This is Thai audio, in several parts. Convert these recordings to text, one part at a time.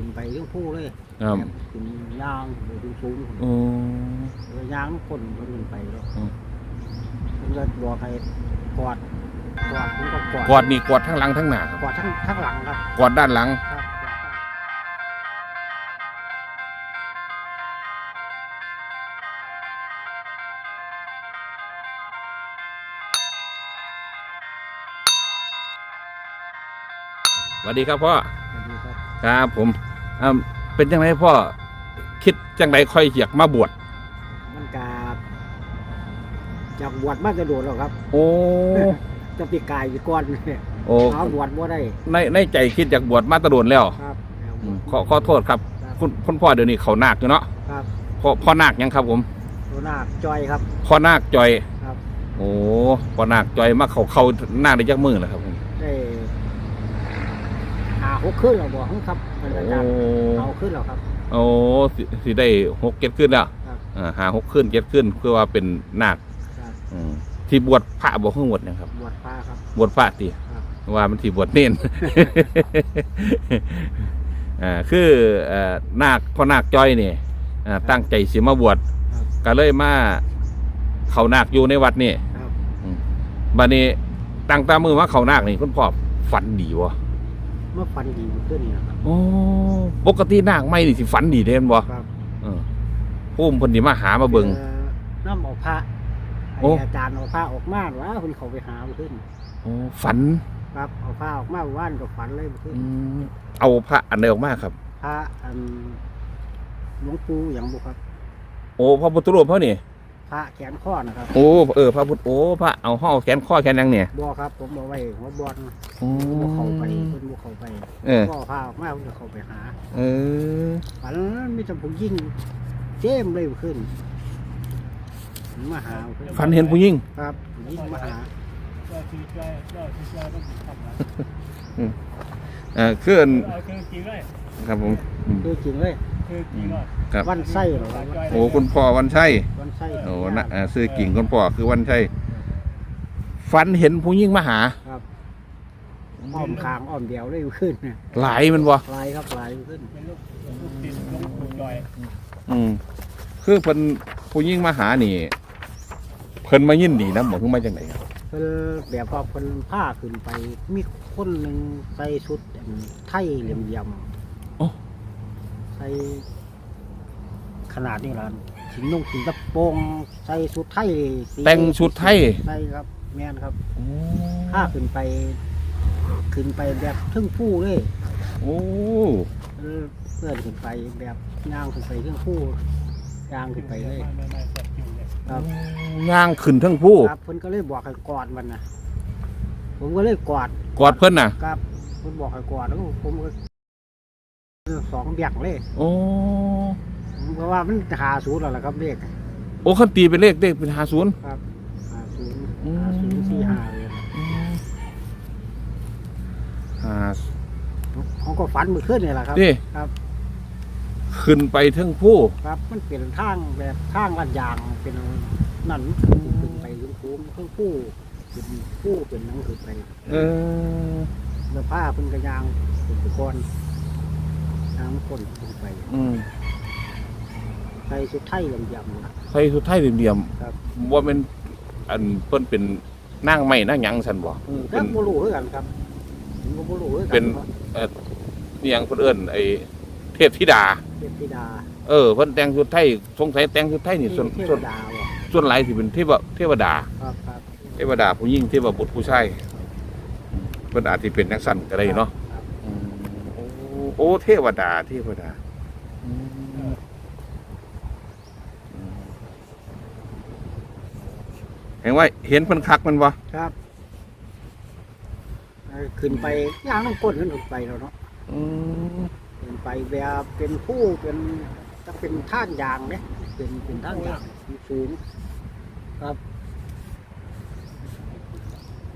ขึ้นไปเรื่องผู้เลยครับแขึ้นย่างไปถึงสูงโอ้ เออย่างน้ำคนมันขึ้นไปแล้วอืมผมก็บอกให้กอดกอดผมก็กอดกอดนี่กอดทั้งหลังทั้งหน้าครับกอดทั้งทั้งหลังครับกอดด้านหลัง ครับสวัสดีครับพ่อ สวัสดีครับ ครับผม อ่าเป็นจังไงพ่อคิดจังไดค่อยอยากมาบวชมันกาจากบวชมากจะโดดแล้วครับ โอ้จะปีกายอยู่ก่อนโอ้เอาบวชบ่ได้ในในใจคิดอยากบวชมาแตะโดนแล้วครับอืมขอขอโทษครับครับ คุณคุณพ่อเดี๋ยวนี้เขานาคอยู่เนาะครับพ่อพ่อนาคยังครับ ผมตัวนาคจอยครับพ่อนาคจอยครับ โอ้พ่อนาคจอยมาเขาเขานาคได้จักมือแล้วครับผมได้ หาหกขึ้นแล้วบอกครับมันอาจารย์โอ้ เอาขึ้นแล้วครับ โอ้สิสิได้หกเก็ดขึ้นแล้วครับ อ่าหาหกขึ้นเก็ดขึ้นคือว่าเป็นนาคครับอืมที่บวชพระบ่ขึ้นบวชนะครับ บวชพระครับ บวชพระตีครับว่ามันที่บวชเน้น อ่าคือเอ่อนาคพ่อนาคจ้อยนี่อ่าตั้งใจสิมาบวชครับ ก็เลยมาเขานาคอยู่ในวัดนี่ครับบัดนี้ตั้งแตามือมาเขานาคนี่คุณพ่อฝันดีวะเมื่อฟันดีขึ้นนี่นะครับ โอ้ปกตินาคไม่นี่สิฝันดีเด่นบ่ครับ เออผู้มเพนนี่มาหามาเบิ่งอ่อน้ำเอาพระโอ้ให้อาจารย์เอาพระออกมาว่าคุณเขาไปหาเอาขึ้นโอ้ฝันครับเอาพระออกมาว่านกับฝันเลยขึ้นอืมเอาพระอันใดออกมาครับ พระอันหลวงปู่อย่างบุครับ โอ้พระพุทธรูปเขานี่ พระแขนข้อนะครับโอ้เออพระพุทธโอ้พระเอาห่อแขนข้อแขนยังเนี่ยบ่ครับ ผมเอาไว้หัวบอลโอ้บ่เข้าไปเพิ่นบ่เข้าไปเออก็พาออกมาเพิ่นก็เข้าไปหา เออฝันมีแต่ผู้ยิ่งเจ้มเลยขึ้นมาหาเอาขึ้นฝันเห็นผู้หญิงครับผู้ยิ่งมาหาเออคืออันคือจริงเลยครับผมอืมคือจริงเลยคื อจริงเลยครับ วันไส้เหรอครับโอ้คุณพ่อวันชัยวันไส้โอ้นะเอ่อซื้อกิ่งคุณพ่อคือวันชัยฝันเห็นผู้หญิงมาหา ครับอ้อมคางอ้อมเดียวเลยขึ้นเนี่ยหลายมันบ่ลายครับลายขึ้นเป็นลูกลูกติดลงปู่จอยอืมคือเพิ่นผู้หญิงมาหานี่ เพิ่นมายินดีนะหมอเพิ่งมาจากไหนครับเพิ่นแบบว่าเพิ่นผ้าขึ้นไปมีคนหนึ่งใส่ชุดอันไทยเหลี่ยมๆใส่ ขนาดนี้ล่ะสินุ่งสินตะโปรงใส่ชุดไทยสีแต่งชุดไทย ใช่ครับ แม่นครับผ้าขึ้นไป ขึ้นไปแบบทึ่งผู้เลยโอ้เออเพื่อนขึ้นไปแบบย่างขึ้นไปทึ่งผู้ย่างขึ้นไปเลยไม่ไม่สัตว์จริงเลย ครับย่างขึ้นทั้งผู้ครับเพิ่นก็เลยบอกให้กอดมันนะผมก็เลยกอดกอดเพิ่นน่ะ ครับเพิ่นบอกให้กอดแล้วผมก็ สองเบียงเลยโอ้เพราะว่ามันหาศูนย์แล้วล่ะครับเลขโอ้คันตีเป็นเลขเลขเป็นหาศูนย์ครับหาศูนย์อืมหาศูนย์สี่ห้าเลยหาเขาก็ฝันเมื่อคืนนี่แหละครับนี่ครับ ขึ้นไปทั้งผู้ครับ มันเป็นทางแบบทางลาดยางเป็นนั่นขึ้นไปลุงภูมิเครื่องผู้เป็นผู้เป็นหนังขึ้นไป เออแล้วผ้าเพิ่นกระยางเป็นตะกอน ยางมันคนขึ้นไปอืมใส่ชุดไทยยำๆนะใส่สุดท้ายเหลี่ยมครับ ๆว่าเป็นอันเพิ่นเป็นนั่งไม่นั่งหยังสันบ่เออเป็แล้วนโมลูคือกันครับผมก็โมลูคือกัเป็นนี่หยังเพิ่นเอิ้นไอ้เทพธิดา เทพธิดาเออเพิ่นแต่งชุดไทยสงสัยแต่งชุดไทยนี่ส่วนเทพส่วนธิดาบ่ส่วนหลายสิเป็นเทพเทวดา ครับครับเทวดาผู้หญิงเทวบุตรผู้ชายเพิ่นอาจสิเป็นนักสั่นก็ได้เนาะครับอืมโอ้โอ้เทวดาเทวดาอืมอืมเห็นว่าเห็นเพิ่นคักมันบ่ครับเออขึ้นไปย่างต้องก้นขึ้นไปแล้วเนาะอืมขึ้นไปแบบเป็นผู้เป็นจะเป็นท่านยางเนี่ยเป็นเป็นท่านยางสูงครับ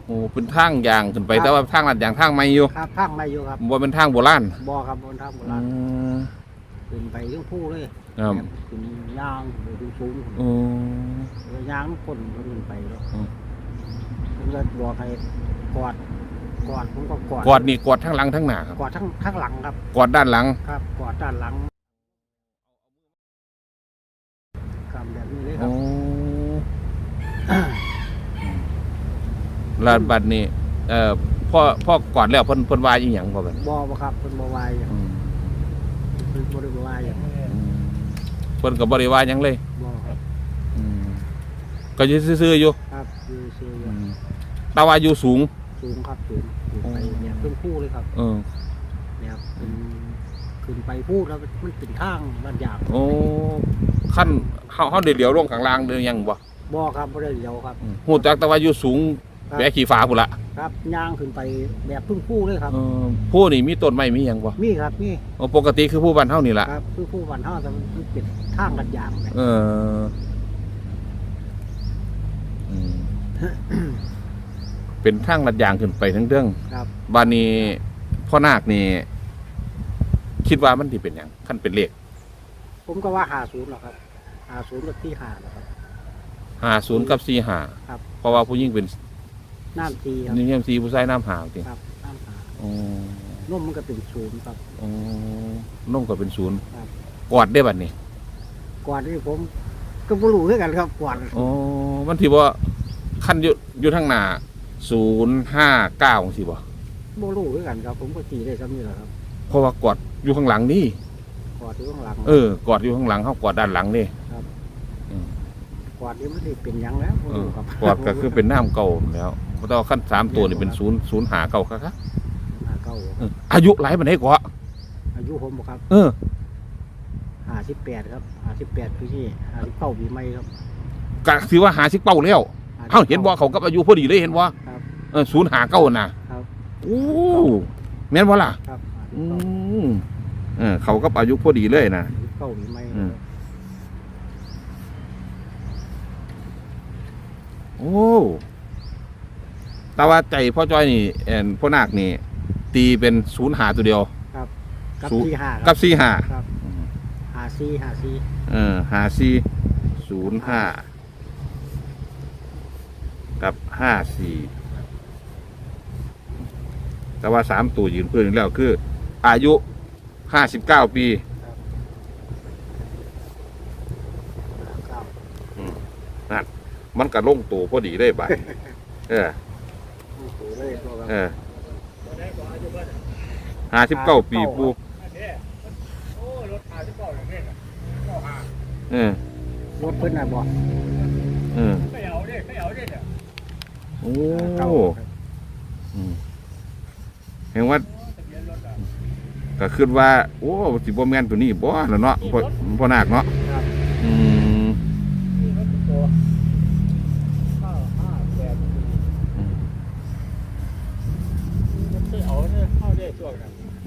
โอ้เป็นทางยางขึ้นไปแต่ว่าทางลาดยางทางไม่อยู่ครับทางไม่อยู่ครับบ่เป็นทางโบราณบ่อครับบนทางโบอืราณมขึ้นไปเรื่องผู้เลยครับขึ้นย่างไปถึงสูงอืมเออย่างคนมันขึ้นไปแล้วอืม ผมก็บอกให้กอดกอดผมก็กอดกอดนี่กอดทั้งหลังทั้งหน้าครับกอดทั้งทั้งหลังครับ กอดด้านหลัง ครับกดด้านหลังกำแบบนี้เลยค โอ้ รับ ลานบัดนี้ เอ่อพ่อพ่อกอดแล้วเพิ่นเพิ่นว่าอีหยังบ่บัดนี้บอบ่ครับเป็นบวายอย่างอืมเป็นบริวายอย่างอืมเพิ่นก็บ่ได้ว่าหยังเลยบอครับอืมก็อยู่ซื่อๆอยู่ครับคือซื้ออืมแต่ว่าอยู่สูง สูงครับสูงสูงไปเนี่ยขึ้นคู่เลยครับเออ เนี่ยขึ้นขึ้นไปพูดแล้วมันเป็นทางบ้านยางโอ้ขั้นเฮาเฮาได้เหลียวลงข้างล่างเด้อยังบ่บอครับบ่ได้เดียวครับอืมฮู้จักแต่ว่าอยู่สูง ครับแปะขี้ฟ้าพุ่นละครับย่างขึ้นไปแบบพึ่งคู่เลยครับ เออผู้นี่มีต้นไม้มีหยังบ่มีครับมีโอ้ปกติคือผู้บ้านเฮานี่ล่ะครับพึ่งคู่บ้านเฮาแต่มันเป็นทางบ้านยางไงเอออืมเป็นทางลัดยางขึ้นไปทั้งเรื่องครับบ้านนี้พ่อนาคนี่ คิดว่ามันที่เป็นอย่างขั้นเป็นเลขผมก็ว่าหาศูนย์หรอกครับหาศูนย์กับที่หาหรอกครับห้าศูนย์กับสี่ห้าครับ เพราะว่าผู้หญิงเป็น น้ำทีครับนี่ยังสี่ผู้ชายน้ำหาวจริงครับน้ำหาอ๋อนุ่มมันก็เป็นศูนย์ครับ อ๋อน้องก็เป็นศูนย์ครับ กอดได้บัดนี้ก่อนที่ผมก็บ่รู้ด้วยกันครับก่อนอ๋อมันที่ว่าขั้นอยู่อยู่ทางหน้าศูนย์ห้าเก้าสิบ่บ่รู้ด้วยกันครับ ผมก็ตีได้ซ้ำนี่แหละครับเพราะว่ากอดอยู่ข้างหลังนี่ก่อนที่ข้างหลังเออกอดอยู่ข้างหลังเขากอดด้านหลังนี่ ก่อนที่มันได้เป็นหยังแล้วบ่เออรู้ครับกอดก็คือเป็นน้ำเก่าแล้วเพราะว่าขั้นสามตัวนี่เป็นศูนย์ศูนย์หาเก่าครับหาเก้าอายุหลายปันไดกว่าอายุผมบ่ครับเออห้าสิบแปดครับห้าสิบแปดปีที่ห้าสิบเก้าปีใหม่ครับกะถือว่าหาสิบเป้าแล้วเฮาเห็นบ่เขากับอายุพอดีเลยเห็นบ่ครับ เออศูนย์หาเก้าน่ะครับ โอ้แม่นบ่ล่ะ ครับอืมเออเขากับอายุพอดีเลยนะ ห้าสิบเก้าปีใหม่อืม โอ้แต่ว่าใจพ่อจ้อยนี่เอ็นพ่อนาคนี่ ตีเป็นศูนย์หาตัวเดียวกับศูนย์ ที่ห้าคกัรับบสี่หาครับห้าสี่ห้าสี่เออหาสี่ศูนย์ห้ากับห้าสี่แต่ว่าสามตัวยืนพื้นแล้วคือ อายุห้าสิบเก้าปี เก้า มันก็ลงตัวพอดีเลยบ่ายเออโอ้โหเลยตัวครับเออห้าสิบเก้าปีปูอันนี้โอ้รถหาที่เก่าอย่างนี้น่ะเก้าหาเออรถเพิ่นน่ะบ่เออไม่เอาเด้ไม่เอาเด้เนี่ยโอ้เก้าอืมเห็นว่าทะเบียนรถอะก็คิดว่า โอ้สิบ่แม่นตัวนี้บ่แล้วเนาะพ่อพ่อนาคเนาะ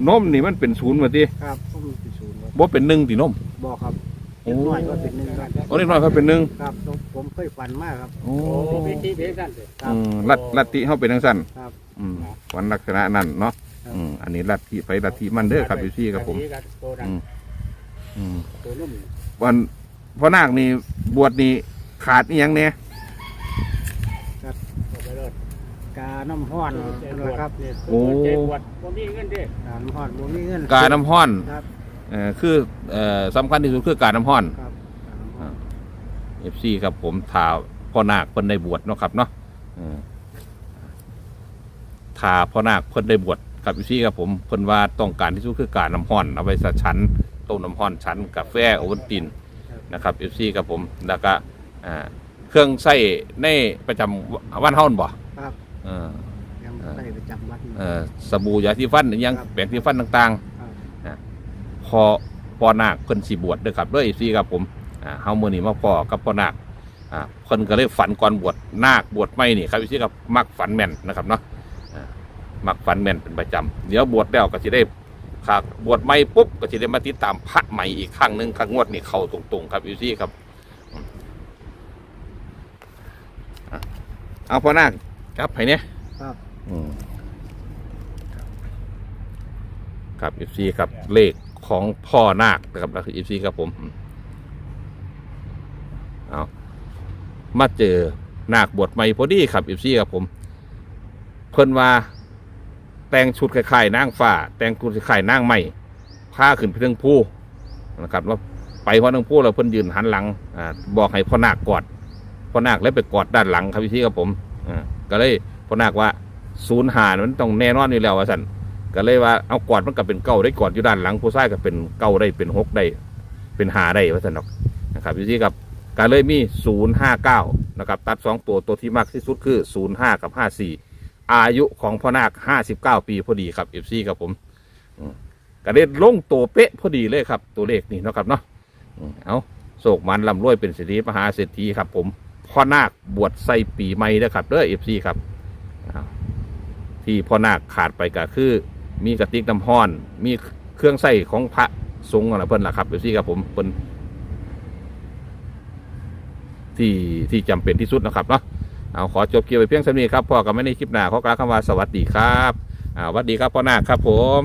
นั้นนมนี่มันเป็นศูนย์มาติครับผมเป็นศูนย์ครับบ่เป็นหนึ่งตินมบ่ครับโอ้เล็กน้อยก็เป็นหนึ่งครับโอ้เล็กน้อยเขาเป็นหนึ่งครับผมเคยฝันมากครับโอ้โอ้พิธีเพียงกันเลยครับ อืมลัทลัทธิเฮาเป็นจังซั่นครับ อืมวันลักษณะนั้นเนาะครับ อืมอันนี้ลัทธิไปลัทธิมันเด้อครับพี่ครับผม ตัวนั้นอืม อืมตัวนุ่มวันพ่อนาคนี่บวชนี่ขาดอีหยังแน่ตัวไปรถ กาน้ำห้อนนะครับเนี่ยตัวเจ็บปวดผมมีเงินดิกาน้ำห้อนบ่มีเงินกาน้ำห้อนครับเอ่อคือเอ่อสำคัญที่สุดคือการน้ำห้อนครับกาน้ำห้อนเอฟซีครับผมทาพ่อนาคเพิ่นได้บวชเนาะครับเนาะเออทาพ่อนาคเพิ่นได้บวชครับเอฟซีครับผมเพิ่นว่าต้องการที่สุดคือการน้ำห้อนเอาไว้สัชั้นต้มน้ำห้อนชั้นกาแฟโอวัลตินนะครับเอฟซีครับผมแล้วก็อ่าเครื่องใส้ในประจำวันเฮานั่ นบ่ครับเออ ยังได้ประจำวัดอยู่เอ่อสบู่ยาสีฟันอิหยังครับ แปรงสีฟันต่างครับๆพอพ่อนาคเพิ่นสิบวชเด้อครับเด้อเอฟซีครับผมอ่าเฮามื้อนี้มาพ่อกับพ่อนาคอ่าเพิ่นก็เลยฝันก่อนบวชนาคบวชใหม่นี่ครับเอฟซีครับมักฝันแม่นนะครับเนาะอ่ามักฝันแม่นเป็นประจำเดี๋ยวบวชแล้วก็สิได้ค่ะบวชใหม่ปุ๊บก็สิได้มาติดตามพระใหม่อีกครั้งหนึงครั้งงวดนี่เข้าตรงๆ ครับเอฟซีครับอืมอะเอาพ่อนาค ครับให้เนี่ยครับ อืมครับ FC ครับเลขของพ่อนาคนะครับแล้วคือ FC ครับผมอืมเอามาเจอนาคบวชใหม่พอดีครับ FC ครับผม เพิ่นว่า แต่งชุดคล้ายๆนางฟ้า แต่งชุดคล้ายๆนางใหม่พพาขึ้นไปเรื่องผู้นะครับว่าไปพอเรื่องผู้เราเพิ่นยืนหันหลังอ่าบอกให้พ่อนาคกอดพ่อนาคเลยไปกอดด้านหลังครับพี่ครับผมอ่า ก็เลยพ่อนาคว่าศูนย์หามันต้องแน่นอนอยู่แล้วว่าสันก็เลยว่าเอากอดมันก็เป็นเก้าได้กอดอยู่ด้านหลังผู้ชายก็เป็นเก้าได้เป็นหกได้เป็นหาได้ว่าสันเนาะนะครับพี่ครับก็เลยมีศูนย์ห้าเก้านะครับ ตัดสองตัว ตัวที่มากที่สุดคือศูนย์ห้ากับห้าสี่อายุของพ่อนาคห้าสิบเก้าปีพอดีครับเอฟซีครับผมก็ได้ลงตัวเป๊ะพอดีเลยครับ ตัวเลขนี่นะครับเนาะเอาโศกมันลำรวยเป็นสิริมหาเศรษฐีครับผม พ่อนาคบวชใส่ปีใหม่นะครับเด้อเอฟซีครับที่พ่อนาคขาดไปก็คือ มีกระติกน้ำห้อน มีเครื่องใส่ของพระสงฆ์อะไรเพิ่นล่ะครับเอฟซีครับผมเพิ่นที่ที่จำเป็นที่สุดนะครับเนาะเอาขอจบเกี่ยวไปเพียงเท่านี้ครับพ่อกับไม่ในคลิปหน้าขอกล่าวคำว่าสวัสดีครับอ่าสวัสดีครับพ่อนาคครับผม